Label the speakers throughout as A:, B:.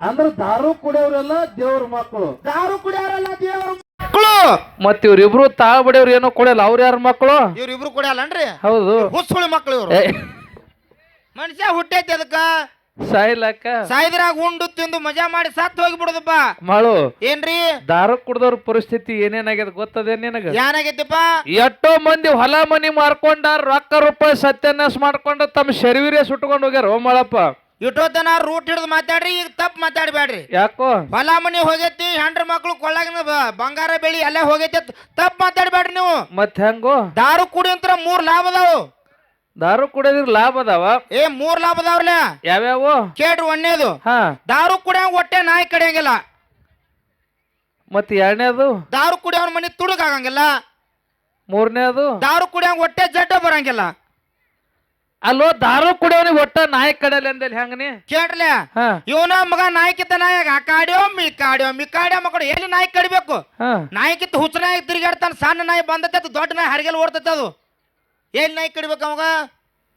A: ಅಂದ್ರ ದಾರು ಕುಡಿಯೋರೆಲ್ಲ ದೇವ್ರ ಮಕ್ಕಳು.
B: ದಾರು ಕುಡಿಯಾರಲ್ಲ ದೇವ್ರ
C: ಮಕ್ಕಳು.
D: ಮತ್ ಇವ್ರಿಬ್ರು ತಾಳ ಬಡಿಯವ್ರ ಏನೋ ಕೊಡಲ್ಲ ಅವ್ರ ಯಾರ ಮಕ್ಕಳು?
C: ಇವ್ರಿಬ್ರು ಕೊಡಲ್ಲನ್ರಿ
D: ಹೌದು.
C: ಹುಸ್ಸುಳಿ ಮಕ್ಕಳು ಇವ್ರು. ಮನುಷ್ಯ ಹುಟ್ಟೈತಿ ಅದಕ್ಕ?
D: ಸಾಯ್ಲಕ್ಕ?
C: ಸಾಯ್ದ್ರಾಗ ಉಂಡು ತಿಂದು ಮಜಾ ಮಾಡಿ ಸತ್ತು ಹೋಗಿ ಬಿಡುದಪ್ಪ
D: ಮಾಡು
C: ಏನ್ರಿ?
D: ದಾರ ಕುಡ್ದವ್ರ ಪರಿಸ್ಥಿತಿ ಏನೇನಾಗ್ಯದ ಗೊತ್ತದೇ ನಿನಗ?
C: ಏನಾಗೈತಿಪ್ಪ?
D: ಎಷ್ಟೋ ಮಂದಿ ಹೊಲ ಮನಿ ಮಾರ್ಕೊಂಡ ರೊಕ್ಕ ರೂಪಾಯಿ ಸತ್ಯನಾಶ ಮಾಡ್ಕೊಂಡು ತಮ್ಮ ಶರೀರ ಸುಟ್ಕೊಂಡು ಹೋಗ್ಯಾರ ಓ ಮಾಡಪ್ಪ
C: ಇಟ್ಟೋತನ ರೂಟ್ ಹಿಡಿದು ಮಾತಾಡ್ರಿ ಈಗ ತಪ್ಪು ಮಾತಾಡ್ಬೇಡ್ರಿ.
D: ಯಾಕೋ?
C: ಹೊಲ ಮನಿ ಹೋಗೈತಿ ಹೆಂಡ್ರ ಮಕ್ಳು ಕೊಳ್ಳಾಗಿನ ಬ- ಬಂಗಾರ ಬೆಳಿ ಎಲ್ಲ ಹೋಗೈತಿ ತಪ್ಪು ಮಾತಾಡ್ಬೇಡ್ರಿ ನೀವು.
D: ಮತ್ ಹೆಂಗೋ?
C: ದಾರು ಕುಡಿ ಅಂತ ಮೂರ್ ಲಾಭ ಅದಾವು.
D: ದಾರು ಕುಡಿಯೋದ್ರ ಲಾಭ ಅದಾವ?
C: ಏ ಮೂರ್ ಲಾಭ ಅದಾವ್ರಲ್ಲ.
D: ಯಾವ್ಯಾವು?
C: ಕೇಳ್ರಿ ಒಂದೇದು
D: ಹಾ.
C: ದಾರು ಕುಡಿಯಂಗ ಹೊಟ್ಟೆ ನಾಯಿ ಕಡಿಯಂಗಿಲ್ಲ.
D: ಮತ್ ಎರಡನೇದು?
C: ದಾರು ಕುಡಿಯೋರ್ ಮನಿ ತುಳುಕಾಗಂಗಿಲ್ಲ
D: ಮೂರನೇದು?
C: ದಾರು ಕುಡಿಯಂಗ ಹೊಟ್ಟೆ ಜಡ್ಡ ಬರಂಗಿಲ್ಲ.
D: ಅಲ್ಲೋ ದಾರು ಕುಡಿಯೋನಿ ಒಟ್ಟ ನಾಯಿ ಕಡೆಯಲ್ಲಿ ಅಂದಲ್ಲಿ ಹೆಂಗನಿ?
C: ಕೇಳ್ರಲ್ಲ
D: ಹಾ.
C: ಇವನ ಮಗ ನಾಯಿಕಿತ್ತ ನಾಯಾಗ ಆ ಕಾಡ್ಯೋ ಮಿ ಕಾಡ್ಯೋ ಮಿ ಕಾಡ್ಯೋ ಮಕ್ಕಳು ಎಲ್ಲಿ ನಾಯಿ ಕಡಿಬೇಕು?
D: ಹಾ.
C: ಇತ್ತು ಹುಚ್ಚ ನಾಯಿ ತಿರುಗಾಡ್ತಾನ ಸಣ್ಣ ನಾಯಿ ಬಂದತೆ ಅದು ದೊಡ್ಡ ನಾಯಿ ಹರಿಗೆಲ್ ಓಡ್ತೈತೆ ಅದು. ಎಲ್ಲಿ ನಾಯಿ ಕಡಿಬೇಕು ಅವಾಗ?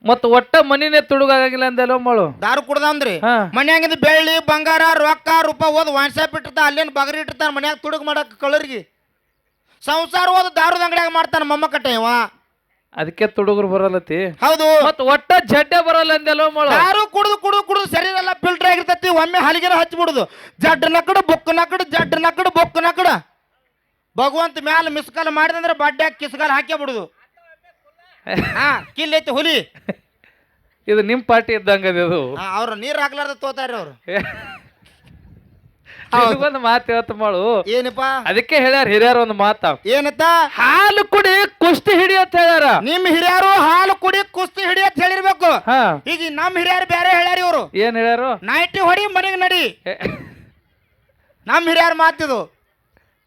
D: ಮತ್ತೆ ಒಟ್ಟ ಮನಿನೇ ತುಡುಗಾಗಿಲ್ಲ ಅಂದಲ್ಲ ಮಳು.
C: ದಾರು ಕುಡ್ದಂದ್ರಿ
D: ಹಾ.
C: ಮನ್ಯಾಗಿಂದ ಬೆಳ್ಳಿ ಬಂಗಾರ ರೊಕ್ಕ ರೂಪ ಓದ್ ವಾಟ್ಸಾಪ್ ಇಟ್ಟಿರ್ತಾನ ಅಲ್ಲೇನು ಬಗರಿ ಇಟ್ಟಿರ್ತಾನ ಮನ್ಯಾಗ ತುಡುಗ್ ಮಾಡಕ್ ಕಳರ್ಗಿ ಸಂಸಾರ ಓದ್ ದಾರದ ಅಂಗಡಿಯಾಗ ಮಾಡ್ತಾನ ಮೊಮ್ಮಕ್ಕಟ್ಟೆ ಇವ.
D: ಅದಕ್ಕೆ ತುಡುಗರು ಬರಲತಿ
C: ಹೌದು.
D: ಮತ್ತೆ ಒಟ್ಟ ಜಡ್ಡೆ ಬರಲ್ಲ ಅಂದೆಲ್ಲ ಮೊಳ.
C: ಯಾರು ಕುಡಿದು ಕುಡಿದು ಕುಡಿದು ಶರೀರ ಎಲ್ಲ ಫಿಲ್ಟರ್ ಆಗಿರ್ತೈತಿ ಒಮ್ಮೆ ಹಲಿಗೆನ ಹಚ್ಚಿಬಿಡುದು ಜಡ್ಡ ನಕಡು ಬುಕ್ ನಕಡು ಜಡ್ಡ ನಕಡು ಬುಕ್ ನಕಡು. ಭಗವಂತ ಮ್ಯಾಲ ಮಿಸ್ಕಾಲ್ ಮಾಡಿದಂದ್ರೆ ಬಡ್ಡ್ಯಾಗ ಕಿಸ್ಕಾಲ್ ಹಾಕೇ ಬಿಡುದು ಹಾ ಕಿಲ್ ಐತಿ ಹುಲಿ.
D: ಇದು ನಿಮ್ ಪಾರ್ಟಿ ಇದ್ದಂಗ ಅದು.
C: ಅವರು ಅವ್ರು ನೀರ್ ಹಾಕ್ಲಾರ್ದ ತೋತಾರ್ರಿ ಅವ್ರು.
D: ಒಂದು ಮಾತು ಹೇಳ್ತ ಮಾಡು.
C: ಏನಪ್ಪ?
D: ಅದಕ್ಕೆ ಹೇಳ್ಯಾರ ಹಿರಿಯರ ಒಂದು ಮಾತ.
C: ಏನತ್ತ?
D: ಹಾಲು ಕುಡಿ ಕುಸ್ತಿ ಹಿಡಿಯತ್ ಅಂತ ಹೇಳ್ಯಾರ.
C: ನಿಮ್ ಹಿರಿಯರು ಹಾಲು ಕುಡಿ ಕುಸ್ತಿ ಹಿಡಿ ಅಂತ ಹೇಳಿರ್ಬೇಕು.
D: ಹಾ.
C: ಈಗ ನಮ್ ಹಿರಿಯರು ಬೇರೆ ಹೇಳ್ಯಾರ ಇವರು.
D: ಏನ್ ಹೇಳ್ಯಾರು?
C: ನೈಟಿ ಹೊಡಿ ಮನೆಗೆ ನಡಿ. ನಮ್ ಹಿರಿಯರ ಮಾತಿದು.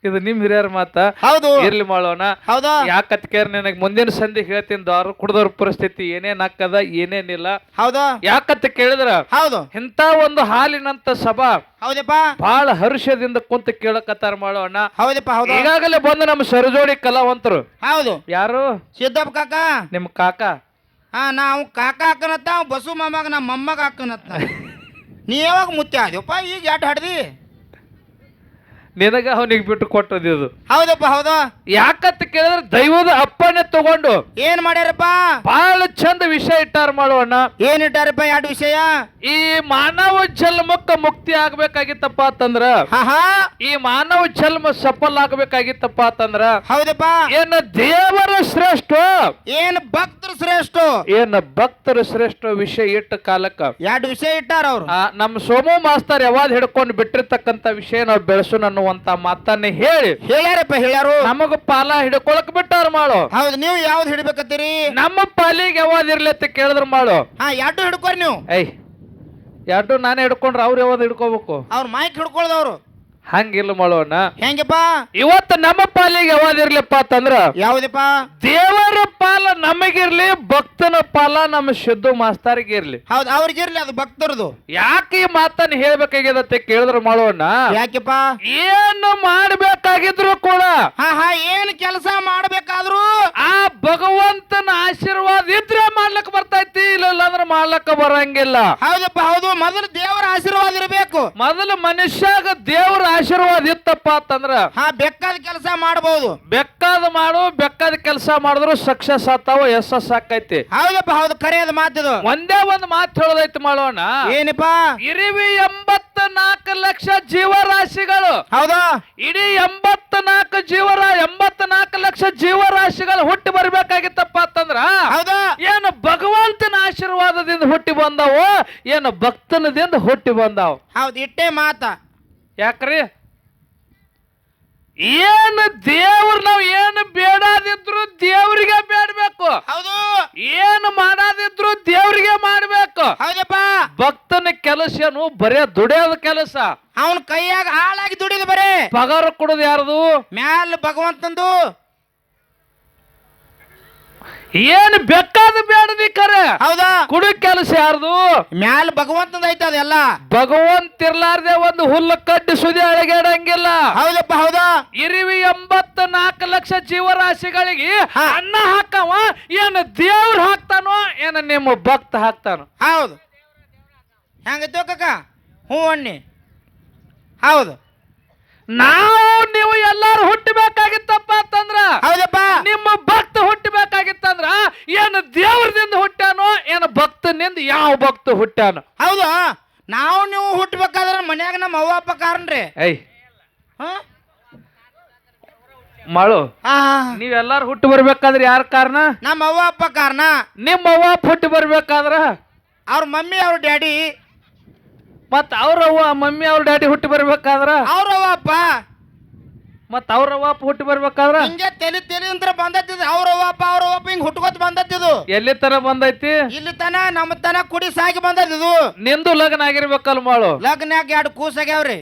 D: ಇದು ನಿಮ್ ಹಿರಿಯರ ಮಾತ.
C: ಹೌದು.
D: ಇರ್ಲಿ ಮಾಡೋಣ
C: ಹೌದಾ?
D: ಯಾಕತ್ಕೇರ್ ಕೇರ್ ನನಗೆ ಮುಂದಿನ ಸಂಧಿ ಹೇಳ್ತೀನಿ ದಾರು ಕುಡ್ದವ್ರ ಪರಿಸ್ಥಿತಿ ಏನೇನ್ ಹಾಕದ ಏನೇನಿಲ್ಲ.
C: ಹೌದಾ?
D: ಯಾಕತ್ತ ಕೇಳಿದ್ರ?
C: ಹೌದು.
D: ಇಂತ ಒಂದು ಹಾಲಿನಂತ ಸಭಾ
C: ಹೌದಪ್ಪ.
D: ಬಹಳ ಹರ್ಷದಿಂದ ಕುಂತ ಕೇಳಕತ್ತಾರ ಮಾಡೋಣ
C: ಹೌದಪ್ಪ ಹೌದು.
D: ಈಗಾಗಲೇ ಬಂದು ನಮ್ಮ ಸರಜೋಡಿ ಕಲಾವಂತರು.
C: ಹೌದು.
D: ಯಾರು?
C: ಸಿದ್ದಪ್ಪ ಕಾಕ.
D: ನಿಮ್ ಕಾಕ.
C: ಹಾ ನಾವು ಕಾಕ ಹಾಕನತ್ತ ಬಸು ಮಾಮಾಗ ನಮ್ಮ ಮೊಮ್ಮಗ ಹಾಕನತ್ತ ನೀ ಯಾವಾಗ ಮುತ್ತೆ ಆದ್ಯಪ್ಪ ಈಗ ಎಟ್ ಹಡ್ದಿ?
D: ನಿನಗ ಅವನಿಗೆ ಬಿಟ್ಟು ಕೊಟ್ಟದಿದು
C: ಹೌದಪ್ಪ ಹೌದು.
D: ಯಾಕಂತ ಕೇಳಿದ್ರೆ ದೈವದ ಅಪ್ಪನೆ ತಗೊಂಡು.
C: ಏನ್ ಮಾಡ್ಯಾರಪ್ಪ?
D: ಬಹಳ ಚಂದ ವಿಷಯ ಇಟ್ಟಾರ ಮಾಡೋಣ.
C: ಏನ್ ಇಟ್ಟಾರಪ್ಪ ಎರಡು ವಿಷಯ?
D: ಈ ಮಾನವ ಜನ್ಮಕ್ಕ ಮುಕ್ತಿ ಆಗ್ಬೇಕಾಗಿತ್ತಪ್ಪ ಅಂತಂದ್ರ ಈ ಮಾನವ ಜನ್ಮ ಸಫಲ ಆಗ್ಬೇಕಾಗಿತ್ತಪ್ಪ ಅಂತಂದ್ರ
C: ಹೌದಪ್ಪ.
D: ಏನ ದೇವರ ಶ್ರೇಷ್ಠ?
C: ಏನ್ ಶ್ರೇಷ್ಠ.
D: ಏನ ಭಕ್ತರ ಶ್ರೇಷ್ಠ ವಿಷಯ ಇಟ್ಟ ಕಾಲಕ್ಕ?
C: ಎರಡು ವಿಷಯ ಇಟ್ಟಾರ ಅವ್ರು.
D: ಆ, ನಮ್ಮ ಸೋಮು ಮಾಸ್ತರ್ ಯಾವಾಗ ಹಿಡ್ಕೊಂಡು ಬಿಟ್ಟಿರ್ತಕ್ಕಂತ ವಿಷಯ ನಾವು ಬೆಳೆಸೋಣ ಅನ್ನುವಂತ ಮಾತನ್ನ ಹೇಳಿ.
C: ಹೇಳ್ಯಾರಪ್ಪ ಹೇಳ್ಯಾರು.
D: ನಮಗ ಪಾಲ ಹಿಡ್ಕೊಳಕ್ ಬಿಟ್ಟಾರ ಮಾಡು
C: ಹೌದು ನೀವು ಯಾವ್ದು ಹಿಡ್ಬೇಕತ್ತೀರಿ?
D: ನಮ್ಮ ಪಾಲಿಗೆ ಯಾವಾಗ ಇರ್ಲಿ ಅಂತ ಕೇಳಿದ್ರ ಮಾಡು
C: ಹಾ ಎರಡು ಹಿಡ್ಕೋರಿ ನೀವು?
D: ಐ ಎರಡು ನಾನೇ ಹಿಡ್ಕೊಂಡ್ರೆ ಅವ್ರು ಯಾವ್ದು ಹಿಡ್ಕೋಬೇಕು?
C: ಅವ್ರ ಮೈಕ್ ಹಿಡ್ಕೊಳ್ದವ್ರು.
D: ಹಂಗಿಲ್ಲ ಮಾಡೋಣ
C: ಹೆಂಗಪ್ಪ?
D: ಇವತ್ತು ನಮ್ಮ ಪಾಲಿಗೆ ಯಾವ್ದಿರ್ಲಿಪ್ಪ ಇರ್ಲಿಪ್ಪ ಅಂತಂದ್ರ
C: ಯಾವ್ದಪ್ಪ?
D: ದೇವರ ಪಾಲ ನಮಗಿರ್ಲಿ ಭಕ್ತನ ಪಾಲ ನಮ್ಮ ಶುದ್ಧ ಮಾಸ್ತರಿಗೆ ಇರ್ಲಿ
C: ಹೌದು ಅವ್ರಿಗಿರ್ಲಿ ಅದು ಭಕ್ತರದು.
D: ಯಾಕೆ ಈ ಮಾತನ್ನ ಹೇಳ್ಬೇಕಾಗ್ಯದತ್ತೆ ಕೇಳಿದ್ರ ಮಾಡೋಣ
C: ಯಾಕೆಪ್ಪ?
D: ಏನು ಮಾಡ್ಬೇಕಾಗಿದ್ರು ಕೂಡ
C: ಹಾ ಹಾ ಏನ್ ಕೆಲಸ ಮಾಡ್ಬೇಕಾದ್ರು
D: ಆ ಭಗವಂತನ ಆಶೀರ್ವಾದ ಇದ್ರೆ ಮಾಡ್ಲಕ್ ಬರ್ತೈತಿ ಇಲ್ಲ ಅಂದ್ರೆ ಮಾಡ್ಲಕ್ಕ ಬರಂಗಿಲ್ಲ.
C: ಹೌದಪ್ಪ ಹೌದು ಮೊದಲು ದೇವರ ಆಶೀರ್ವಾದ ಇರಬೇಕು.
D: ಮೊದಲು ಮನುಷ್ಯಾಗ ದೇವರ ಆಶೀರ್ವಾದ ಇತ್ತಪ್ಪ ಅಂತಂದ್ರ
C: ಹಾ ಬೆಕ್ಕದ ಕೆಲಸ ಮಾಡಬಹುದು
D: ಬೆಕ್ಕದ ಮಾಡು ಬೆಕ್ಕದ ಕೆಲಸ ಮಾಡಿದ್ರು ಸಕ್ಸಸ್ ಆತಾವ ಯಶಸ್ ಆಕೈತಿ
C: ಹೌದಪ್ಪ ಹೌದು ಕರೆಯದ ಮಾತಿದು
D: ಒಂದೇ ಒಂದು ಮಾತು ಹೇಳೋದೈತಿ ಮಾಡೋಣ.
C: ಏನಪ್ಪ?
D: ಇರಿವಿ ಎಂಬತ್ತ ನಾಲ್ಕು ಲಕ್ಷ ಜೀವರಾಶಿಗಳು.
C: ಹೌದಾ?
D: ಇಡೀ ಎಂಬತ್ತ ನಾಲ್ಕು ಜೀವರ ಎಂಬತ್ತ ನಾಲ್ಕು ಲಕ್ಷ ಜೀವರಾಶಿಗಳು ಹುಟ್ಟಿ ಬರ್ಬೇಕಾಗಿತ್ತಪ್ಪ ಅಂತಂದ್ರ
C: ಹೌದಾ?
D: ಏನು ಭಗವಂತನ ಆಶೀರ್ವಾದದಿಂದ ಹುಟ್ಟಿ ಬಂದಾವು ಏನು ಭಕ್ತನದಿಂದ ಹುಟ್ಟಿ ಬಂದಾವು.
C: ಹೌದು ಇಟ್ಟೇ ಮಾತ.
D: ಯಾಕ್ರಿ? ಏನು ದೇವ್ರ ನಾವು ಏನು ಬೇಡಾದಿದ್ರು ದೇವ್ರಿಗೆ ಬೇಡಬೇಕು.
C: ಹೌದು.
D: ಏನು ಮಾಡಾದಿದ್ರು ದೇವ್ರಿಗೆ ಮಾಡ್ಬೇಕು.
C: ಹೌದಪ್ಪ.
D: ಭಕ್ತನ ಕೆಲಸ ಏನು? ಬರೇ ದುಡಿಯೋದ ಕೆಲಸ.
C: ಅವನ ಕೈಯಾಗ ಹಾಳಾಗಿ ದುಡಿದು ಬರೇ.
D: ಪಗಾರ ಕೊಡೋದು ಯಾರದು?
C: ಮ್ಯಾಲ ಭಗವಂತಂದು.
D: ಏನು ಬೇಕಾದ ಬೇಡದಿ ಕರೆ.
C: ಹೌದಾ?
D: ಕುಡಿ ಕೆಲಸ ಯಾರ್ದು?
C: ಮ್ಯಾಲ ಭಗವಂತನ ಐತ ಅದೆಲ್ಲ.
D: ಭಗವಂತ ಇರ್ಲಾರ್ದೆ ಒಂದು ಹುಲ್ಲು ಕಡ್ಡಿ ಸುದಿ ಅಳಗೇಡಂಗಿಲ್ಲ
C: ಹೌದಪ್ಪ ಹೌದಾ?
D: ಇರಿವಿ ಎಂಬತ್ತ ನಾಲ್ಕು ಲಕ್ಷ ಜೀವರಾಶಿಗಳಿಗೆ. ಅನ್ನ ಹಾಕವ ಏನು ದೇವ್ರು ಹಾಕ್ತಾನೋ ಏನು ನಿಮ್ಮ ಭಕ್ತ ಹಾಕ್ತಾನೋ.
C: ಹೌದು. ಹೆಂಗೈತೋ ಕಕ್ಕ ಹ್ಞೂ ಅಣ್ಣಿ. ಹೌದು.
D: ನಾವು ನೀವು ಎಲ್ಲಾರು ಹುಟ್ಟಬೇಕಾಗಿತ್ತಪ್ಪ ಅಂತಂದ್ರ
C: ಹೌದಪ್ಪ.
D: ನಿಮ್ಮ ಭಕ್ತ ಹುಟ್ಟಬೇಕಾಗಿತ್ತಂದ್ರ ಏನು ದೇವ್ರದಿಂದ ಹುಟ್ಟಾನೋ ಏನು ಭಕ್ತನಿಂದ ಯಾವ ಭಕ್ತ ಹುಟ್ಟಾನೋ
C: ಹೌದಾ? ನಾವು ನೀವು ಹುಟ್ಟಬೇಕಾದ್ರೆ ಮನ್ಯಾಗ ನಮ್ಮ ಅವ್ವ ಅಪ್ಪ ಕಾರಣ್ರಿ
D: ಐ
C: ಹಾ?
D: ಮಾಳು ನೀವೆಲ್ಲಾರು ಹುಟ್ಟು ಬರ್ಬೇಕಾದ್ರೆ ಯಾರ ಕಾರಣ?
C: ನಮ್ಮ ಅವ್ವ ಅಪ್ಪ ಕಾರಣ.
D: ನಿಮ್ಮ ಅವ್ವ ಹುಟ್ಟು ಬರ್ಬೇಕಾದ್ರ?
C: ಅವ್ರ ಮಮ್ಮಿ ಅವ್ರ ಡ್ಯಾಡಿ.
D: ಮತ್ ಅವ್ರವ್ವ ಮಮ್ಮಿ ಅವ್ರ ಡ್ಯಾಡಿ ಹುಟ್ಟಿ ಬರ್ಬೇಕಾದ್ರ?
C: ಅವ್ರ ಅವ್ವ ಅಪ್ಪ
D: ಮತ್ ಅವ್ರ ಅವ್ವ ಅಪ್ಪ ಹುಟ್ಟಿ ಬರ್ಬೇಕಾದ್ರ?
C: ಹಿಂಗೆ ತೆಲಿ ತೆಲಿ ಅಂತ ಬಂದತ್ತಿದ್ ಅವ್ರವ್ವಪ್ಪ ಅವ್ವ ಅಪ್ಪ ಅವ್ರ ಅವ್ವ ಅಪ್ಪ ಹಿಂಗ್ ಹುಟ್ಕೋತ್ ಬಂದತ್ತಿದು
D: ಎಲ್ಲಿ ತನ ಬಂದೈತಿ?
C: ಇಲ್ಲಿ ತನ ನಮ್ಮ ತನ ಕುಡಿ ಸಾಗಿ ಬಂದತ್ತಿದು
D: ನಿಂದು ಲಗ್ನ ಆಗಿರ್ಬೇಕಲ್ ಮಾಳು.
C: ಲಗ್ನ್ಯಾಗ ಎರಡು ಕೂಸ್ ಆಗ್ಯಾವ್ರಿ.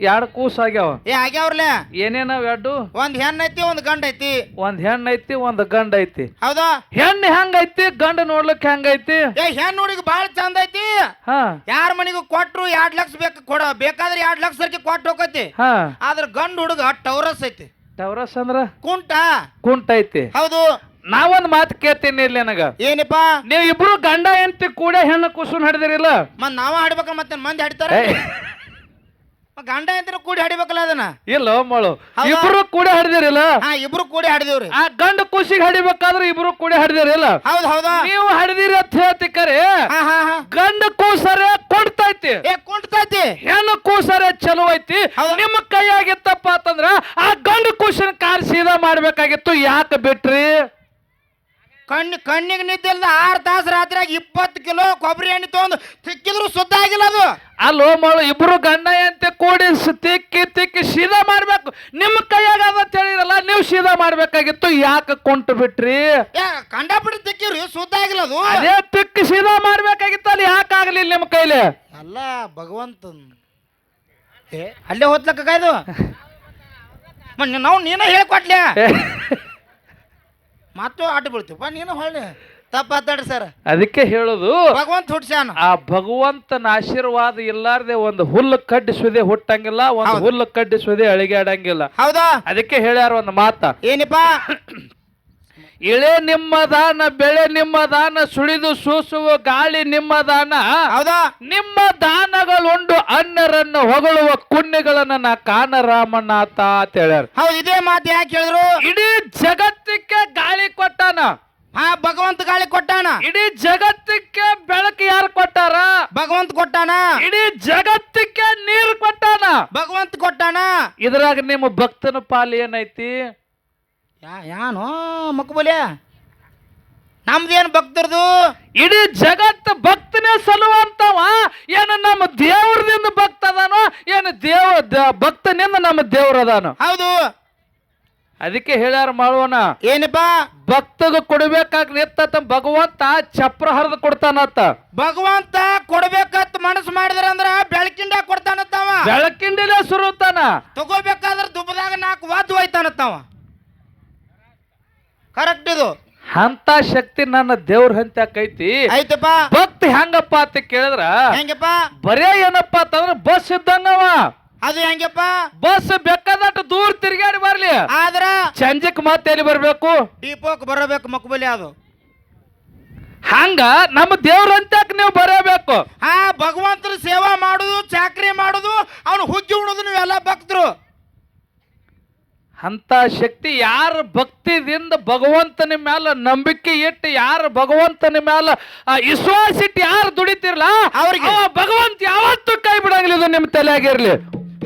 D: ಎರಡು ಕೂಸ್ ಆಗ್ಯಾವ.
C: ಏ ಆಗ್ಯಾವ್ರಲೆ
D: ಏನೇನವ ಎರಡು?
C: ಒಂದ್ ಹೆಣ್ಣ ಐತಿ ಒಂದ್ ಗಂಡ ಐತಿ.
D: ಒಂದ್ ಹೆಣ್ಣು ಐತಿ ಒಂದ್ ಗಂಡ ಐತಿ.
C: ಹೌದಾ?
D: ಹೆಣ್ಣು ಹೆಂಗೈತಿ ಗಂಡ ನೋಡ್ಲಿಕ್ ಹೆಂಗೈತಿ
C: ಏ ಹೆಣ್ಣು ಹುಡುಗ ಬಾಳ ಚಂದ ಐತಿ.
D: ಹಾ.
C: ಯಾರ ಮನಿಗೂ ಕೊಟ್ರು ಎರಡ್ ಲಕ್ಷ ಬೇಕು ಕೊಡ ಬೇಕಾದ್ರೆ ಎರಡ್ ಲಕ್ಷ ಸರ್ಕಿ ಕೊಟ್ಟು ಹೋಗತಿ.
D: ಹಾ.
C: ಆದ್ರ ಗಂಡ ಹುಡುಗ ಟೌರಸ್ ಐತಿ.
D: ಟವರಸ್ ಅಂದ್ರ?
C: ಕುಂಟ.
D: ಕುಂಟ ಐತಿ.
C: ಹೌದು.
D: ನಾವೊಂದ್ ಮಾತು ಕೇಳ್ತೀನಿ ಇಲ್ಲಿ ನನಗ.
C: ಏನಿಪ್ಪ?
D: ನೀವ್ ಇಬ್ರು ಗಂಡ ಎಂತಿ ಕೂಡ ಹೆಣ್ಣು ಕುಸು ಹಿಡಿದಿರಿಲ್ಲ
C: ಮತ್ ನಾವ ಹಾಡ್ಬೇಕ ಮತ್ತೆ ಮಂದಿ ಹಾಡ್ತಾರ? ಗಂಡ ಅಂತ ಕೂಡಿ ಹಾಡಿಬೇಕಲ್ಲ ಅದನ್ನ?
D: ಇಲ್ಲ ಮಳು
C: ಹೌದಾ?
D: ಇಬ್ರು ಕೂಡ ಹಿಡಿದಿರಿಲ್ಲ?
C: ಹಾ ಇಬ್ರು ಕೂಡಿ ಹಾಡಿದೇವ್ರಿ.
D: ಆ ಗಂಡ ಖುಷಿಗೆ ಹಡಿಬೇಕಾದ್ರೆ ಇಬ್ರು ಕೂಡ ಹಡಿದಿರಲ್ಲ?
C: ಹೌದ್ ಹೌದಾ?
D: ನೀವು ಹಡಿದಿರಿ ಅಂತ ಹೇಳ್ತಿ ಕರೆ.
C: ಹಾ ಹಾ ಹಾ.
D: ಗಂಡ ಕೂಸರೆ ಕೊಡ್ತೈತಿ
C: ಏ ಕುಂಟ್ತೈತಿ
D: ಹೆಣ್ಣು ಕೂಸರೆ ಚಲೋ ಐತಿ.
C: ಹೌದಾ?
D: ನಿಮ್ಮ ಕೈಯಾಗಿತ್ತಪ್ಪ ಅಂತಂದ್ರ ಆ ಗಂಡ ಕೂಸಿನ ಕಾರ್ ಸೀದಾ ಮಾಡ್ಬೇಕಾಗಿತ್ತು. ಯಾಕೆ ಬಿಟ್ರಿ?
C: ಕಣ್ಣು ಕಣ್ಣಿಗೆ ನಿದ್ದಿಲ್ಲ ಆರು ತಾಸು ರಾತ್ರಿಯಾಗ ಇಪ್ಪತ್ತು ಕಿಲೋ ಕೊಬ್ಬರಿ ಎಣ್ಣೆ ತೊಗೊಂಡು ತಿಕ್ಕಿದ್ರು ಸುದ್ದ ಆಗಿಲ್ಲ ಅದು.
D: ಅಲ್ಲೋ ಮಳು ಇಬ್ರು ಗಂಡ ಅಂತ ಕೂಡಿ ಸ್- ತಿಕ್ಕಿ ತಿಕ್ಕಿ ಸೀದಾ ಮಾಡ್ಬೇಕು. ನಿಮ್ಮ ಕೈಯಾಗ ಅದ ಹೇಳಿರಲ್ಲ ನೀವು ಸೀದಾ ಮಾಡ್ಬೇಕಾಗಿತ್ತು ಯಾಕೆ ಕೊಂಟು ಬಿಟ್ರಿ?
C: ಏ ಕಂಡಾಪಿಟ್ಟು ತಿಕ್ಕಿರಿ ಸುದ್ದ ಆಗಿಲ್ಲ ಅದು.
D: ಅದೇ ತಿಕ್ಕಿ ಸೀದಾ ಮಾಡ್ಬೇಕಾಗಿತ್ತು ಅಲ್ಲಿ ಯಾಕೆ ಆಗ್ಲಿಲ್ಲ ನಿಮ್ಮ ಕೈಲಿ?
C: ಅಲ್ಲ ಭಗವಂತ ಅಲ್ಲೇ ಹೋದ್ಲಕ್ಕ ಕಾಯ್ದು? ಮೊನ್ನೆ ನಾವು ನೀನ ಹೇಳ್ಕೊಟ್ಲೆ. ಮತ್ತು ಆಟ ಬೀಳ್ತೀವಪ್ಪ ನೀನು ಹೊಳ್ಳಿ. ತಪ್ಪಾತಾಡ್ರಿ ಸರ್.
D: ಅದಕ್ಕೆ ಹೇಳೋದು
C: ಭಗವಂತ ಹುಟ್ಸ್ಯಾನ.
D: ಆ ಭಗವಂತನ ಆಶೀರ್ವಾದ ಇಲ್ಲಾರ್ದೆ ಒಂದು ಹುಲ್ಲು ಕಡ್ಡಿಸುವುದೇ ಹುಟ್ಟಂಗಿಲ್ಲ ಒಂದು
C: ಹೌದು.
D: ಹುಲ್ಲು ಕಡ್ಡಿಸುವುದೇ ಅಳಿಗಾಡಂಗಿಲ್ಲ
C: ಹೌದಾ?
D: ಅದಕ್ಕೆ ಹೇಳ್ಯಾರ ಒಂದು ಮಾತ.
C: ಏನಪ್ಪ?
D: ಇಳೆ ನಿಮ್ಮ ದಾನ ಬೆಳೆ ನಿಮ್ಮ ದಾನ ಸುಳಿದು ಸೂಸುವ ಗಾಳಿ ನಿಮ್ಮ ದಾನ.
C: ಹೌದಾ?
D: ನಿಮ್ಮ ದಾನಗಳುಂಡು ಅನ್ನರನ್ನು ಹೊಗಳುವ ಕುಣ್ಣಿಗಳನ್ನ ನಾ ಕಾಣ ರಾಮನಾಥ ಅಂತ ಹೇಳ್ಯಾರ.
C: ಹೌದು ಇದೇ ಮಾತು ಯಾಕೆ ಹೇಳಿದ್ರು?
D: ಇಡೀ ಗಾಳಿ ಕೊಟ್ಟಾನ?
C: ಹಾ ಭಗವಂತ ಗಾಳಿ ಕೊಟ್ಟಾನ?
D: ಇಡೀ ಜಗತ್ತಿಗೆ ಬೆಳಕು ಯಾರು ಕೊಟ್ಟಾರ?
C: ಭಗವಂತ ಕೊಟ್ಟಾನ?
D: ಇಡೀ ಜಗತ್ತಿಗೆ ನೀರು ಕೊಟ್ಟಾನ?
C: ಭಗವಂತ ಕೊಟ್ಟಾನ?
D: ಇದ್ರಾಗ ನಿಮ್ಮ ಭಕ್ತನ ಪಾಲು ಏನೈತಿ?
C: ಯಾ ಯಾನು ಮಕ್ಕಬಲ್ಯ ನಮ್ದೇನು ಭಕ್ತರದು?
D: ಇಡೀ ಜಗತ್ ಭಕ್ತನೇ ಸಲುವಂತವ ಏನು ನಮ್ಮ ದೇವ್ರದಿಂದ ಭಕ್ತ ಅದಾನೋ ಏನು ದೇವ ಭಕ್ತನಿಂದ ನಮ್ಮ ದೇವ್ರ ಅದಾನೋ.
C: ಹೌದು.
D: ಅದಕ್ಕೆ ಹೇಳ್ಯಾರ ಮಾಡುವನ
C: ಏನಪ್ಪ?
D: ಭಕ್ತಗ ಕೊಡ್ಬೇಕಾಗ ನಿತ್ತ ಭಗವಂತ ಚಪ್ರ ಹರಿದು ಕೊಡ್ತಾನತ್ತ
C: ಭಗವಂತ ಕೊಡ್ಬೇಕತ್ ಮನಸ್ಸು ಮಾಡಿದ್ರ ಅಂದ್ರ ಬೆಳಕಿಂಡ ಕೊಡ್ತಾನತ್ತವ
D: ಬೆಳಕಿಂದಲೇ ಸುರುತ್ತಾನ.
C: ತಗೋಬೇಕಾದ್ರ ದುಬ್ಬದಾಗ ನಾಲ್ಕು ವಾದ್ ಹೋಯ್ತಾನತ್ತವ ಕರೆಕ್ಟ್ ಇದು.
D: ಅಂತ ಶಕ್ತಿ ನನ್ನ ದೇವ್ರ ಹಂತಕೈತಿ
C: ಐತಪ್ಪ
D: ಭಕ್ತಿ ಹೆಂಗಪ್ಪ ಅಂತ ಕೇಳಿದ್ರ
C: ಹೆಂಗಪ್ಪ?
D: ಬರೇ ಏನಪ್ಪ ಅಂತಂದ್ರ ಬಸ್ ಇದ್ದಂಗವ.
C: ಅದು ಹೆಂಗಪ್ಪ?
D: ಬಸ್ ಬೇಕಾದಟ್ಟು ದೂರ ತಿರ್ಗಾಡಿ ಬರ್ಲಿ.
C: ಆದ್ರ
D: ಸಂಜೆಕ್ ಮತ್ತೆ ಎಲ್ಲಿ ಬರಬೇಕು?
C: ಡಿಪೋಕ್ ಬರಬೇಕು ಮಕ್ಬಲಿ ಅದು.
D: ಹಂಗ ನಮ್ಮ ದೇವ್ರ ಹಂತಕ್ ನೀವು ಬರಬೇಕು.
C: ಹಾ ಭಗವಂತನ ಸೇವಾ ಮಾಡುದು ಚಾಕ್ರಿ ಮಾಡುದು ಅವನು ಹುಗ್ಗಿ ಉಣೋದು ನೀವೆಲ್ಲ ಭಕ್ತರು.
D: ಅಂತ ಶಕ್ತಿ ಯಾರ ಭಕ್ತಿದಿಂದ ಭಗವಂತನ ಮ್ಯಾಲ ನಂಬಿಕೆ ಇಟ್ಟು ಯಾರು ಭಗವಂತನ ಮ್ಯಾಲ ಆ, ವಿಶ್ವಾಸ ಇಟ್ಟು ಯಾರು ದುಡಿತಿರ್ಲ
C: ಅವ್ರಿಗೆ.
D: ಅವ ಭಗವಂತ ಯಾವತ್ತೂ ಕೈ ಬಿಡಂಗಿಲ್ಲ ಇದು ನಿಮ್ಮ ತಲೆಯಾಗಿರ್ಲಿ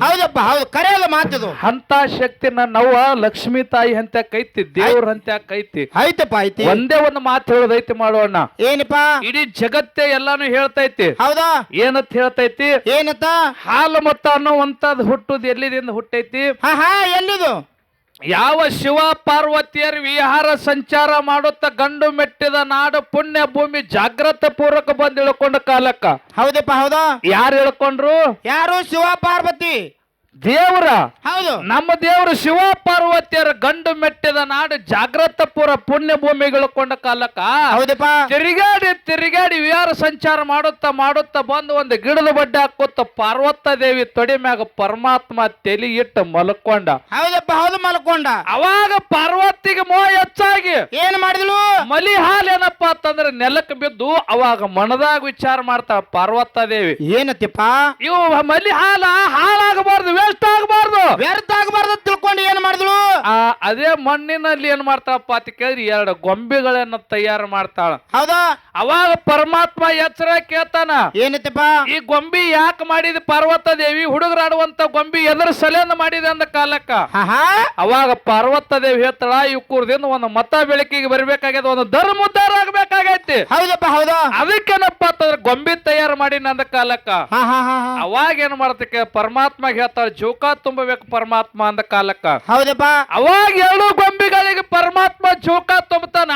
C: ಹೌದಪ್ಪ ಹೌದು ಕರೆಯಲ್ಲ ಮಾತಿದು.
D: ಅಂತ ಶಕ್ತಿ ನವ್ವ ಲಕ್ಷ್ಮೀ ತಾಯಿ ಅಂತ ಕೈತಿ ದೇವ್ರ ಅಂತ ಕೈತಿ.
C: ಐತಪ್ಪ ಐತಿ
D: ಒಂದೇ ಒಂದು ಮಾತು ಹೇಳೋದೈತಿ ಮಾಡೋಣ.
C: ಏನಪ್ಪ?
D: ಇಡೀ ಜಗತ್ತೇ ಎಲ್ಲಾನು ಹೇಳ್ತೈತಿ.
C: ಹೌದಾ?
D: ಏನತ್ ಹೇಳ್ತೈತಿ?
C: ಏನತ್ತ
D: ಹಾಲು ಮತ್ತ ಅಂತದ್ ಹುಟ್ಟುದು ಎಲ್ಲಿದಿಂದ ಹುಟ್ಟೈತಿ?
C: ಹಾ ಹಾ ಎಲ್ಲಿದು?
D: ಯಾವ ಶಿವ ಪಾರ್ವತಿಯರು ವಿಹಾರ ಸಂಚಾರ ಮಾಡುತ್ತ ಗಂಡು ಮೆಟ್ಟಿದ ನಾಡು ಪುಣ್ಯ ಭೂಮಿ ಜಾಗ್ರತ ಪೂರ್ವಕ ಬಂದು ಇಳ್ಕೊಂಡ ಕಾಲಕ್ಕ.
C: ಹೌದಪ್ಪ ಹೌದಾ?
D: ಯಾರು ಹೇಳ್ಕೊಂಡ್ರು?
C: ಯಾರು? ಶಿವ ಪಾರ್ವತಿ.
D: ದೇವರ
C: ಹೌದು.
D: ನಮ್ಮ ದೇವರು ಶಿವ ಪಾರ್ವತಿಯರ ಗಂಡು ಮೆಟ್ಟಿದ ನಾಡು ಜಾಗ್ರತಪುರ ಪುಣ್ಯ ಭೂಮಿಗಳು ಕೊಂಡ ಕಾಲಕ್ಕ.
C: ಹೌದಪ್ಪ.
D: ತಿರುಗಾಡಿ ತಿರುಗಾಡಿ ವಿಹಾರ ಸಂಚಾರ ಮಾಡುತ್ತಾ ಮಾಡುತ್ತಾ ಬಂದು ಒಂದು ಗಿಡದ ಬಡ್ಡೆ ಹಾಕುತ್ತ ಪಾರ್ವತ ದೇವಿ ತೊಡೆ ಮ್ಯಾಗ ಪರಮಾತ್ಮ ತೆಲಿ ಇಟ್ಟು ಮಲ್ಕೊಂಡ.
C: ಹೌದಪ್ಪ ಹೌದು ಮಲ್ಕೊಂಡ.
D: ಅವಾಗ ಪಾರ್ವತಿಗೆ ಮೋಹ ಹೆಚ್ಚಾಗಿ.
C: ಏನ್ ಮಾಡಿದ್ಲು?
D: ಮಲಿ ಹಾಲ್ ಏನಪ್ಪಾ ಅಂತಂದ್ರೆ ನೆಲಕ್ಕೆ ಬಿದ್ದು ಅವಾಗ ಮನದಾಗ ವಿಚಾರ ಮಾಡ್ತಾಳ ಪಾರ್ವತ ದೇವಿ.
C: ಏನತ್ತಪ್ಪ
D: ಇವು ಮಲಿ ಹಾಲ ಹಾಳಾಗಬಾರ್ದು. ವೇಸ್ಟ್ ಆಗಬಾರ್ದು
C: ವ್ಯರ್ಥ ಆಗಬಾರ್ದು ತಿಳ್ಕೊಂಡು ಏನ್ ಮಾಡಿದ್ಳು?
D: ಆ ಅದೇ ಮಣ್ಣಿನಲ್ಲಿ ಏನ್ ಮಾಡ್ತಾಳಪ್ಪ ಅಂತ ಕೇಳಿದ್ರೆ ಎರಡು ಗೊಂಬೆಗಳನ್ನ ತಯಾರು ಮಾಡ್ತಾಳ.
C: ಹೌದಾ?
D: ಅವಾಗ ಪರಮಾತ್ಮ ಎಚ್ಚರ ಕೇಳ್ತಾನ
C: ಏನತ್ತಿಪ್ಪ
D: ಈ ಗೊಂಬಿ ಯಾಕೆ ಮಾಡಿದ ಪಾರ್ವತ ದೇವಿ ಹುಡುಗರಾಡುವಂತ ಗೊಂಬಿ ಎದುರು ಸಲೇನ ಮಾಡಿದೆ ಅಂದ ಕಾಲಕ್ಕ.
C: ಆಹಾ.
D: ಅವಾಗ ಪಾರ್ವತ ದೇವಿ ಹೇಳ್ತಾಳ ಈ ಕೂರ್ದಿಂದ ಒಂದು ಮತ ಬೆಳಕಿಗೆ ಬರ್ಬೇಕಾಗ್ಯದ ಒಂದು ಧರ್ಮ ಉದ್ದಾರ ಆಗ್ಬೇಕಾಗೈತಿ.
C: ಹೌದಪ್ಪ ಹೌದಾ?
D: ಅದಕ್ಕೇನಪ್ಪ ಅಂತಂದ್ರೆ ಗೊಂಬಿ ತಯಾರು ಮಾಡಿ ಅಂದ ಕಾಲಕ್ಕ.
C: ಹಾ ಹಾ ಹಾ ಹಾ
D: ಅವಾಗ ಏನ್ ಮಾಡ್ತಕ್ಕೆ ಪರಮಾತ್ಮ ಹೇಳ್ತಾಳ ಜೋಕ ತುಂಬಬೇಕು ಪರಮಾತ್ಮ ಅಂದ ಕಾಲಕ್ಕ.
C: ಹೌದಪ್ಪ.
D: ಅವಾಗ ಎರಡು ಗೊಂಬೆಗಳಿಗೆ ಪರಮಾತ್ಮ ಜೋಕ ತುಂಬತಾನ?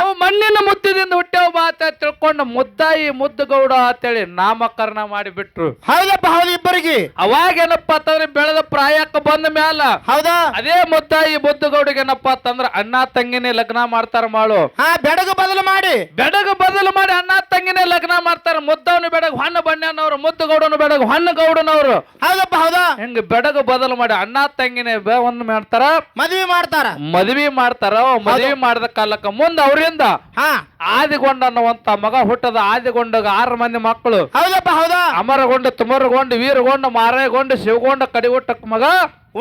D: ಅವು ಮಣ್ಣಿನ ಮುದ್ದಿನಿಂದ ಹುಟ್ಟ್ಯಾವ ಮಾತ ತಿಳ್ಕೊಂಡು ಮುದ್ದಾಯಿ ಮುದ್ದುಗೌಡ ಅಂತೇಳಿ ನಾಮಕರಣ ಮಾಡಿಬಿಟ್ರು.
C: ಹೌದಪ್ಪ ಹೌದು ಇಬ್ಬರಿಗೆ.
D: ಅವಾಗ ಏನಪ್ಪ ಅಂತಂದ್ರೆ ಬೆಳೆದ ಪ್ರಾಯಕ್ಕೆ ಬಂದ ಮ್ಯಾಲ.
C: ಹೌದಾ?
D: ಅದೇ ಮುದ್ದಾಯಿ ಮುದ್ದುಗೌಡಿಗೆ ಏನಪ್ಪ ಅಂತಂದ್ರ ಅಣ್ಣ ತಂಗಿನೇ ಲಗ್ನ ಮಾಡ್ತಾರ ಮಾಳು.
C: ಹಾ ಬೆಡಗು ಬದಲು ಮಾಡಿ.
D: ಬೆಡಗ ಬದಲು ಮಾಡಿ ಅಣ್ಣ ತಂಗಿನೇ ಲಗ್ನ ಮಾಡ್ತಾರ. ಮುದ್ದವನು ಬೆಡಗ ಹೊಣ್ಣ ಬಣ್ಣನವ್ರು ಮುದ್ದುಗೌಡನು ಬೆಡಗ ಹಣ್ಣು ಗೌಡನವ್ರು.
C: ಹೌದಪ್ಪ ಹೌದಾ?
D: ಹಿಂಗ ಬೆಡಗ ಬದಲು ಮಾಡಿ ಅಣ್ಣ ತಂಗಿನೇ ಬೆ- ಒಂದ್ ಮಾಡ್ತಾರ?
C: ಮದ್ವಿ ಮಾಡ್ತಾರ.
D: ಮದ್ವಿ ಮಾಡ್ತಾರ ಮದ್ವಿ ಮಾಡಿದ ಕಾಲಕ್ಕ ಮುಂದ ಅವರಿಂದ.
C: ಹಾ.
D: ಆದಿಗೊಂಡ ಅನ್ನುವಂತ ಮಗ ಹುಟ್ಟದ ಆದಿಗೊಂಡಗ ಆರು ಮಂದಿ ಮಕ್ಕಳು.
C: ಹೌದಪ್ಪ ಹೌದಾ?
D: ಅಮರಗೊಂಡ ತುಮರಗೊಂಡ ವೀರಗೊಂಡ ಮಾರೇಗೊಂಡ ಶಿವಗೊಂಡ ಕಡಿಗುಟ್ಟಕ್ ಮಗ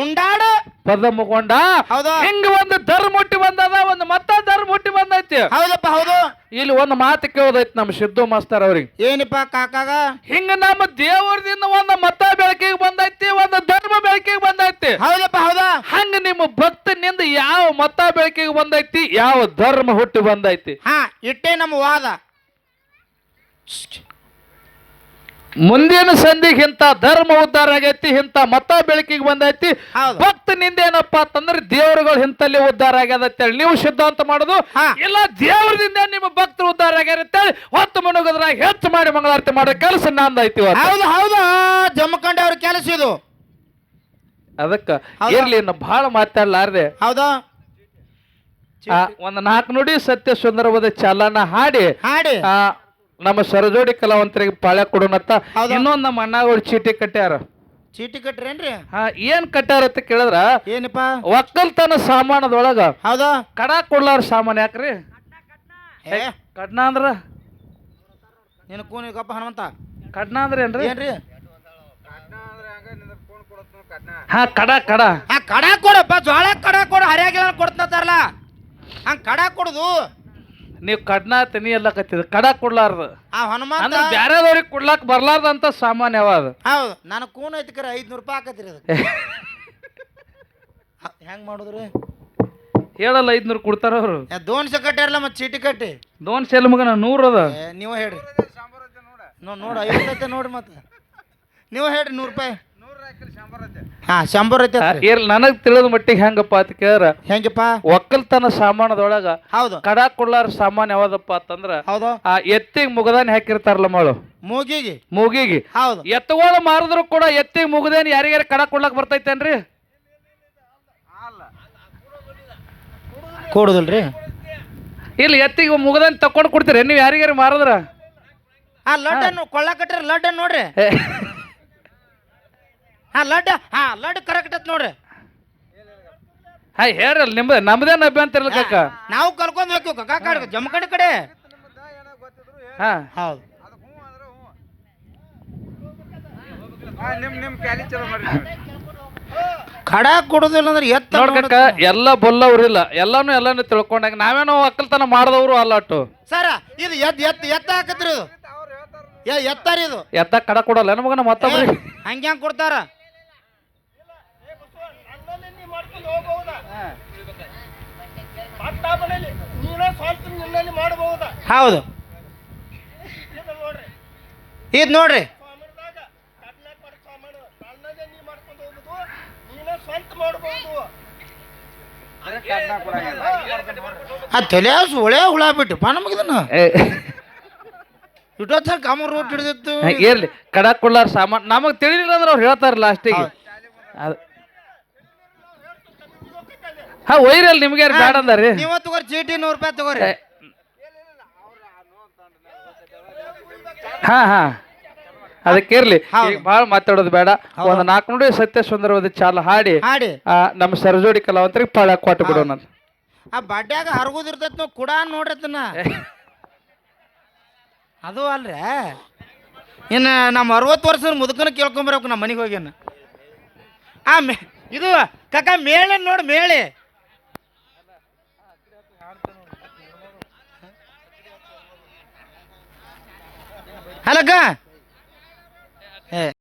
C: ಉಂಡಾಡ.
D: ಪದಮಗೊಂಡ.
C: ಹೌದಾ.
D: ಹಿಂಗ ಒಂದು ಧರ್ಮ ಮುಟ್ಟಿ ಬಂದದ ಒಂದು ಮತ್ತ ಧರ್ಮ ಮುಟ್ಟಿ ಬಂದೈತಿ.
C: ಹೌದಪ್ಪ ಹೌದು.
D: ಇಲ್ಲಿ ಒಂದು ಮಾತು ಕೇಳೋದೈತಿ ನಮ್ಮ ಸಿದ್ದು ಮಾಸ್ತರ್ ಅವ್ರಿಗೆ.
C: ಏನಪ್ಪ ಕಾಕಾಗ?
D: ಹಿಂಗ ನಮ್ಮ ದೇವರದಿಂದ ಒಂದು ಮತ ಬೆಳಕಿಗೆ ಬಂದೈತಿ ಒಂದು ಧರ್ಮ ಬೆಳಕಿಗೆ ಬಂದೈತಿ.
C: ಹೌದಪ್ಪ ಹೌದಾ?
D: ಹಂಗ ನಿಮ್ಮ ಭಕ್ತನಿಂದ ಯಾವ ಮತ ಬೆಳಕಿಗೆ ಬಂದೈತಿ ಯಾವ ಧರ್ಮ ಹುಟ್ಟಿ ಬಂದೈತಿ.
C: ಹಾ ಇಟ್ಟೇ ನಮ್ಮ ವಾದ.
D: ಮುಂದಿನ ಸಂಧಿಗೆ ಇಂಥ ಧರ್ಮ ಉದ್ಧಾರ ಆಗೈತಿ ಇಂಥ ಮತ ಬೆಳಕಿಗೆ ಬಂದೈತಿ. ಭಕ್ತನಿಂದ ಏನಪ್ಪಾ ಅಂತಂದ್ರೆ ದೇವರುಗಳು ಇಂತಲ್ಲಿ ಉದ್ಧಾರ ಆಗ್ಯದ ಅಂತೇಳಿ ನೀವು ಸಿದ್ಧಾಂತ ಮಾಡೋದು. ಇಲ್ಲ ದೇವರದಿಂದ ನಿಮ್ಮ ಭಕ್ತರು ಉದ್ಧಾರ ಆಗ್ಯಾರ ಅಂತೇಳಿ ಹೊತ್ತು ಮನುಗದ್ರಾಗ ಹೆಚ್ಚು ಮಾಡಿ ಮಂಗಳಾರತಿ ಮಾಡೋ. ಕೆಲಸ ನಂದೈತಿ.
C: ಹೌದು ಹೌದು. ಜಮ್ಮಖಂಡಿ ಅವ್ರ ಕೆಲಸ ಇದು.
D: ಅದಕ್ಕೆ? ಇರ್ಲಿ ಇನ್ನು ಬಹಳ ಮಾತಾಡ್ಲಾರ್ದೆ.
C: ಹೌದಾ?
D: ಆ, ಒಂದು ನಾಲ್ಕು ನುಡಿ ಸತ್ಯ ಸುಂದರವಾದ ಚಾಲನ ಹಾಡಿ
C: ಹಾಡಿ.
D: ಆ, ನಮ್ಮ ಸರಜೋಡಿ ಕಲಾವಂತರಿಗೆ ಪಾಳ್ಯ ಕೊಡೋಣತ್ತ
C: ಹೌದಾ?
D: ಇನ್ನೊಂದು ನಮ್ಮ ಅಣ್ಣಗಳು ಚೀಟಿ ಕಟ್ಟ್ಯಾರ
C: ಚೀಟಿ ಕಟ್ರೇನ್ರಿ?
D: ಹಾ ಏನ್ ಕಟ್ಟ್ಯಾರ ಅಂತ ಕೇಳಿದ್ರ?
C: ಏನಪ್ಪ?
D: ಒಕ್ಕಲ್ತನ ಸಾಮಾನದೊಳಗ
C: ಹೌದಾ.
D: ಕಡ ಕೊಡ್ಲಾರ ಸಾಮಾನ್ ಯಾಕ್ರಿ?
C: ಏ.
D: ಕಡ್ನ ಅಂದ್ರ?
C: ನಿನ್ನ ಕೂನಿ ಗಪ್ಪ ಹನುಮಂತ.
D: ಕಡ್ನ ಅಂದ್ರ ಏನ್ರಿ?
C: ಏನ್ರಿ?
D: ಹಾ ಕಡ ಕಡ.
C: ಆ ಕಡ ಕೊಡಪ್ಪ ಜೋಳ ಕಡ ಕೊಡು ಹರಿಯಾಗಿಲ್ಲ ಕೊಡ್ತಾರಲ್ಲ ಹಂಗ ಕಡ ಕೊಡುದು?
D: ನೀವು ಕಡ್ನ ತನಿ ಎಲ್ಲ ಕತ್ತಿದ ಕಡ ಕೊಡ್ಲಾರ್ದ.
C: ಆ ಹನುಮಂತ
D: ಅಂದ್ರ ಬ್ಯಾರೆದವ್ರಿಗೆ ಕೊಡ್ಲಾಕ್ ಬರ್ಲಾರ್ದಂತ ಸಾಮಾನ್ ಯಾವ ಅದು.
C: ಹೌದು ನನಗೆ ಕೂನ್ ಐತಿ ಕರೆ ಐದ್ನೂರು ರೂಪಾಯಿ ಹಾಕತ್ರಿ ಅದಕ್ಕೆ. ಹೆಂಗ್ ಮಾಡುದ್ರಿ?
D: ಹೇಳಲ್ಲ ಐದ್ನೂರು ಕೊಡ್ತಾರ ಅವರು.
C: ಏ, ದೋನ್ಸೆ ಕಟ್ಟಿರಲ್ಲ ಮತ್ತೆ ಚೀಟಿ ಕಟ್ಟಿ.
D: ದೋನ್ ಸೆಲ್ ಮಗನ? ನೂರ್ ಅದ.
C: ಏ, ನೀವು ಹೇಳ್ರಿ. ನೋ ನೋಡು ಐವತ್ತೈತೆ ನೋಡ್ರಿ ಮತ್ತೆ. ನೀವು ಹೇಳ್ರಿ ನೂರು ರೂಪಾಯಿ. ಹಾ ಶಂಬರ್ ಐತೆ
D: ಇರ್ಲಿ ನನಗ್ ತಿಳಿದ ಮಟ್ಟಿಗೆ ಹೆಂಗಪ್ಪ ಅಂತ ಕೇಳ್ರ?
C: ಹೆಂಗಪ್ಪ?
D: ಒಕ್ಕಲ್ತನ ಸಾಮಾನದೊಳಗ
C: ಹೌದು.
D: ಕಡ ಕೊಡ್ಲಾರ ಸಾಮಾನ್ ಯಾವ್ದಪ್ಪ ಅಂತಂದ್ರ
C: ಹೌದು.
D: ಆ ಎತ್ತಿಗೆ ಮುಗದಾನಿ ಹಾಕಿರ್ತಾರಲ್ಲ ಮಾಳು.
C: ಮೂಗಿಗೆ.
D: ಮೂಗಿಗೆ.
C: ಹೌದು.
D: ಎತ್ತುಗಳು ಮಾರಿದ್ರು ಕೂಡ ಎತ್ತಿಗೆ ಮುಗದೇನ್ ಯಾರಿಗಾರ ಕಡ ಕೊಡ್ಲಾಕ್ ಬರ್ತೈತೇನ್ರಿ?
C: ಕೊಡುದಿಲ್ರಿ.
D: ಇಲ್ಲಿ ಎತ್ತಿಗೆ ಮುಗದಾನ ತಕೊಂಡ್ ಕೊಡ್ತೀರಿ? ನೀವು ಯಾರಿಗಾರ ಮಾರದ್ರ?
C: ಆ ಲಡ್ಡನ್ನು ಕೊಳ್ಳ ಲಡ್ಡನ್ ಲಡ್ಡನ್ನು ನೋಡ್ರಿ. ಹಾ ಲಡ್ ಹಾ ಲಡ್ ಕರೆಕ್ಟ್ ಐತ್ ನೋಡ್ರಿ.
D: ಹಾ ಹೇಳ್ರಲ್ಲ ನಿಮ್ದು ನಮ್ದೇನ್ ಅಭ್ಯಂತರ ಇಲ್ಲ ಕಾಕ?
C: ನಾವು ಕರ್ಕೊಂಡ್ ಹೋಗ್ತೀವಿ ಕಾಕ ಕಾಡ ಜಮಖಂಡ್ ಕಡೆ
D: ಹಾ.
C: ಹೌದು. ಕಡ ಕೊಡುದಿಲ್ಲ ಅಂದ್ರೆ ಎತ್ತ
D: ನೋಡ್ಕಕ್ಕ ಎಲ್ಲ ಬಲ್ಲವ್ರಿಲ್ಲ ಎಲ್ಲಾನು ಎಲ್ಲಾನು ತಿಳ್ಕೊಂಡಾಗ ನಾವೇನೋ ಒಕ್ಕಲ್ತನ ಮಾಡದವ್ರು ಅಲ್ಲಟ್ಟು
C: ಸರ ಇದು ಎದ್ದು ಎತ್ ಎತ್ತ ಹಾಕತ್ರಿ ಇದು. ಏ ಎತ್ತಾರಿ ಇದು.
D: ಎತ್ತ ಕಡ ಕೊಡಲ್ಲ ನಮಗನ ಮತ್ತೊಬ್ರಿ
C: ಹಂಗೆ ಕೊಡ್ತಾರ ಹೌದು. ಇದು ನೋಡ್ರಿ. ಆ ತಲೆ ಒಳ್ಳೆ ಹುಳ ಬಿಟ್ಟು ನಮಗಿದನ್ನ
D: ಏ,
C: ಇಟ್ಟೊತ್ತ ಕಾಮ ರೋಟ್ ಹಿಡಿದಿತ್ತು.
D: ಇರ್ಲಿ. ಕಡಕ್ ಕೊಡ್ಲಾರ ಸಾಮಾನ್ ನಮಗ್ ತಿಳಿಲಿಲ್ಲ ಅಂದ್ರೆ ಅವ್ರು ಹೇಳ್ತಾರ ಲಾಸ್ಟಿಗೆ ಅದ್- ಹಾ ಒಯ್ರಲ್ ನಿಮ್ಗೆ ಯಾರು ಬೇಡ ಅಂದಾರಿ?
C: ನೀವ ತಗೋರಿ ಚೀಟಿ ನೂರು ರೂಪಾಯಿ ತಗೋರಿ.
D: ಹಾ ಹಾ. ಅದಕ್ಕೆ ಇರ್ಲಿ. ಈಗ ಭಾಳ ಮಾತಾಡೋದು ಬೇಡ. ಒಂದು ನಾಲ್ಕು ನೋಡಿ ಸತ್ಯ ಸುಂದರವಾದ ಚಾಲ ಹಾಡಿ.
C: ಹಾಡಿ.
D: ಆ, ನಮ್ಮ ಸರಜೋಡಿ ಕಲಾವಂತರಿಗೆ ಪಾಳ ಕೊಟ್ಟು ಬಿಡೋಣ
C: ಆ ಬಡ್ಡ್ಯಾಗ ಹರಗುದಿರ್ತೈತಿ ನಾವು ಕುಡ ನೋಡಿರ್ತನ ಅದು ಅಲ್ರಿ. ಇನ್ನು ನಮ್ಮ ಅರವತ್ತು ವರ್ಷದ ಮುದುಕನ ಕೇಳ್ಕೊಂಬರ್ಬೇಕು ನಮ್ಮ ಮನೆಗೆ ಹೋಗ್ಯಾನ ಆ ಮೇ ಇದು ಕಕ್ಕ ಮೇಳೆ ನೋಡಿ ಮೇಳೆ. ಅಲ್ಲಕ್ಕ ಏ.